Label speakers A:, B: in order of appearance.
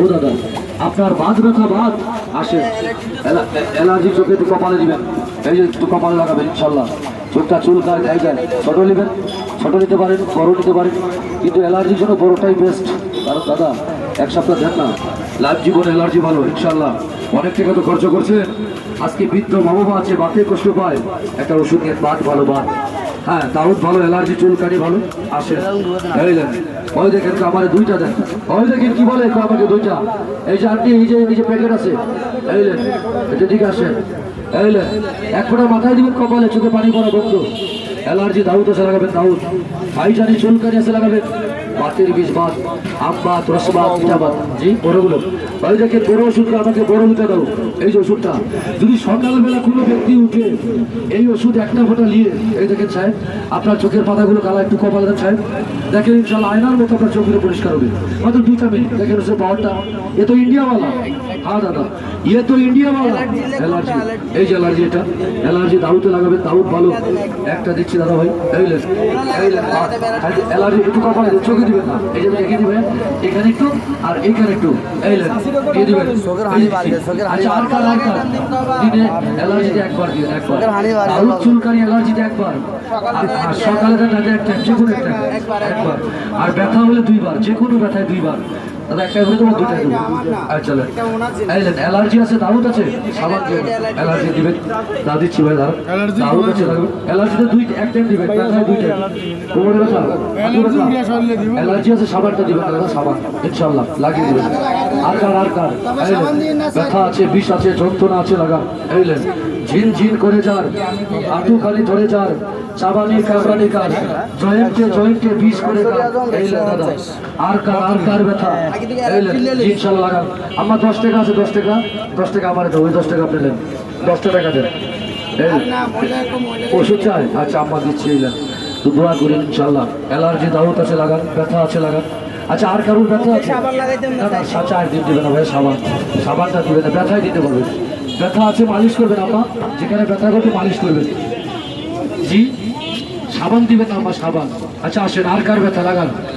A: ও দাদা, আপনার বাদ ব্যথা বাদ আসে অ্যালার্জি চোখে একটু কপালে দিবেন। এই যে একটু কপালে লাগাবেন, ইনশাল্লাহ। চোখটা চুলকায় গায়ে যায় ছোটো নেবেন, ছোটো নিতে পারেন, বড় নিতে পারেন। কিন্তু অ্যালার্জির জন্য বড়টাই বেস্ট কারণ দাদা, এক সপ্তাহ দেন না। লাইফ জীবনে অ্যালার্জি ভালো, ইনশাল্লাহ। অনেক টাকা তো খরচ করছে আজকে বৃদ্ধ মা বাবা আছে বাতে কষ্ট পায়। একটা ওষুধ নিয়ে বাদ ভালো বাদ হ্যাঁ দাউদ ভালো অ্যালার্জি চুলকানি ভালো, আসে। বুঝলেন ওই দেখেন আমার দুইটা দেন ওই দেখেন কি বলে আমাকে দুইটা? এই যে আন্টি, এই যে এই যে প্যাকেট আছে। এইলেন এটা ঠিক আছে। এইলেন এক ফোঁটা মাথায় দিবেন কপালে, চোখে পানি পড়া বন্ধু। অ্যালার্জি দাউদ আছে লাগাবেন, দাউদ। ভাইজানি চুলকানি আছে লাগাবেন। বাতের বিষ বাদ আম বাত রস মিঠা বাত জি। বড়গুলো দেখেন বড় ওষুধটা আমাকে বড় দুটা দাও। এই যে ওষুধটা যদি সকালবেলা কোনো ব্যক্তি উঠে এই ওষুধ একটা ফোঁটা নিয়ে এই দেখেন সাহেব আপনার চোখের পাতাগুলো কালা একটু কপালে দেন সাহেব। দেখেন ইনশাল্লাহ আয়নার মতো আপনার চোখগুলো পরিষ্কার হবে। মাত্র দুইটা মিনিট। দেখেন ওষুধ পাওয়ারটা। এ তো ইন্ডিয়াওয়ালা। হ্যাঁ দাদা। ইয়ে তো ইন্ডিয়াওয়ালা। অ্যালার্জি। এই যে অ্যালার্জি এটা। অ্যালার্জি দাউতে লাগাবে দাউদ ভালো। একটা দিচ্ছি দাদা ভাই। এই লেন এই লেন অ্যালার্জি একটু কপালে চোখে দিবেন না। এই যে দেখে দিবেন? এখানে একটু আর এইখানে একটু। এই দিয়ে দিবেন।
B: চোখের হানি বাড়বে, চোখের হানি
A: আচ্ছা দিনে অ্যালার্জিতে একবার দিন একবার।
B: চোখের হানি বাড়বে।
A: দাউদ চুলকানি অ্যালার্জিতে একবার। আর আর সকালে রাতে একটা যে কোনো একটা একবার আর ব্যথা হলে দুইবার যে কোনো ব্যথায় দুইবার। দাদা একটা হলে তোমার দুটাই দেবো আর চলে। অ্যালার্জি আছে দাউদ আছে। সাবান অ্যালার্জি দিবেন। দা দিচ্ছি ভাই আছে লাগবে অ্যালার্জিতে দুই এক টাইম দিবেন ব্যথায় দুই টাইম কোমরে ব্যথা? অ্যালার্জি আছে সাবানটা দিবেন দাদা সাবান। ইনশাল্লাহ লাগিয়ে দিবেন। আর কার? আর কার ব্যথা আছে বিষ আছে যন্ত্রণা আছে লাগা এইলেন ঝিন ঝিন করে যার হাঁটু খালি ধরে যার চাবানি কাবরানি কার। জয়েন্টে জয়েন্টে বিষ করে দাদা। আর কার আর কার ব্যথা? ইনশাল্লাহ লাগান আমার দশ টাকা আছে দশ টাকা। দশ টাকা আমার ওই দশ টাকা আপনি নেন দশটা টাকা দেন। ওষুধ চাই? আচ্ছা আম্মা দিচ্ছি তো দোয়া করেন ইনশাল্লাহ। অ্যালার্জি দাওয়াত আছে লাগান। ব্যথা আছে লাগান। আচ্ছা আর কারোর ব্যথা আছে? না আর দিন না ভাই সাবান। সাবানটা দিবে না ব্যথায় দিতে পারবে। ব্যথা আছে মালিশ করবেন আম্মা। যেখানে ব্যথা করবে মালিশ করবেন। জি? সাবান দিবেন না আম্মা সাবান। আচ্ছা আসেন আর কার ব্যথা লাগান?